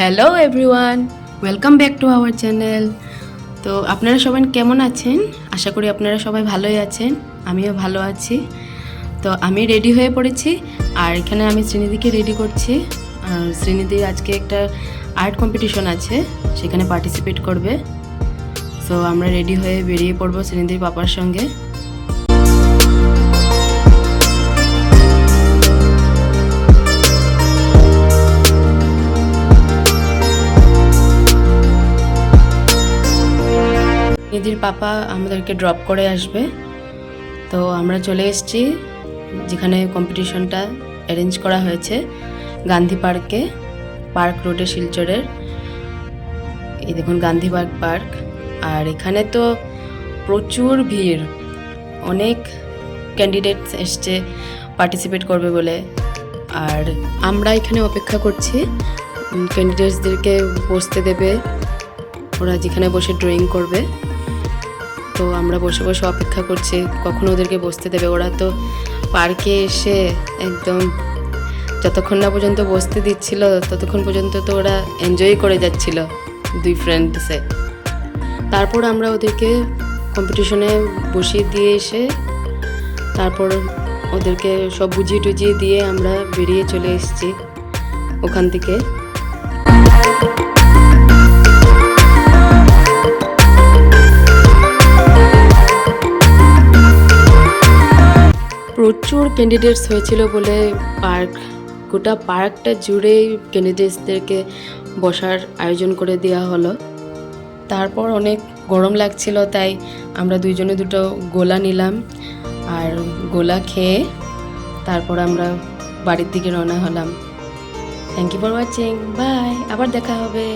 Hello everyone welcome back to our channel তো আপনারা সবাই কেমন আছেন? আশা করি আপনারা সবাই ভালোই আছেন। আমিও ভালো আছি। তো আমি রেডি হয়ে পড়েছি। আর এখানে আমি শ্রীনিধিকে রেডি করছি। আর শ্রীনিধির আজকে একটা আর্ট কম্পিটিশন আছে। সেখানে পার্টিসিপেট করবে। সো আমরা রেডি হয়ে বেরিয়ে পড়ব শ্রীনিধির পাপার সঙ্গে। নিধির পাপা আমাদেরকে ড্রপ করে আসবে। তো আমরা চলে এসেছি, যেখানে কম্পিটিশনটা অ্যারেঞ্জ করা হয়েছে গান্ধী পার্কে, পার্ক রোডে শিলচরের। এই দেখুন গান্ধী পার্ক পার্ক। আর এখানে তো প্রচুর ভিড়। অনেক ক্যান্ডিডেটস এসছে পার্টিসিপেট করবে বলে। আর আমরা এখানে অপেক্ষা করছি ক্যান্ডিডেটসদেরকে বসতে দেবে। ওরা যেখানে বসে ড্রয়িং করবে। তো আমরা বসে বসে অপেক্ষা করছি, কখন ওদেরকে বসতে দেবে। ওরা তো পার্কে এসে একদম যতক্ষণ না পর্যন্ত বসতে দিচ্ছিল, ততক্ষণ পর্যন্ত তো ওরা এনজয় করে যাচ্ছিল দুই ফ্রেন্ডসে তারপর আমরা ওদেরকে কম্পিটিশনে বসিয়ে দিয়ে এসে, তারপর ওদেরকে সব বুঝিয়ে টুজিয়ে দিয়ে আমরা বেরিয়ে চলে এসেছি ওখান থেকে। প্রচুর ক্যান্ডিডেটস হয়েছিল বলে পার্ক গোটা পার্কটা জুড়েই ক্যান্ডিডেটসদেরকে বসার আয়োজন করে দেওয়া হলো। তারপর অনেক গরম লাগছিল, তাই আমরা দুইজনে দুটো গোলা নিলাম আর গোলা খেয়ে তারপর আমরা বাড়ির দিকে রওনা হলাম। Thank you for watching bye আবার দেখা হবে।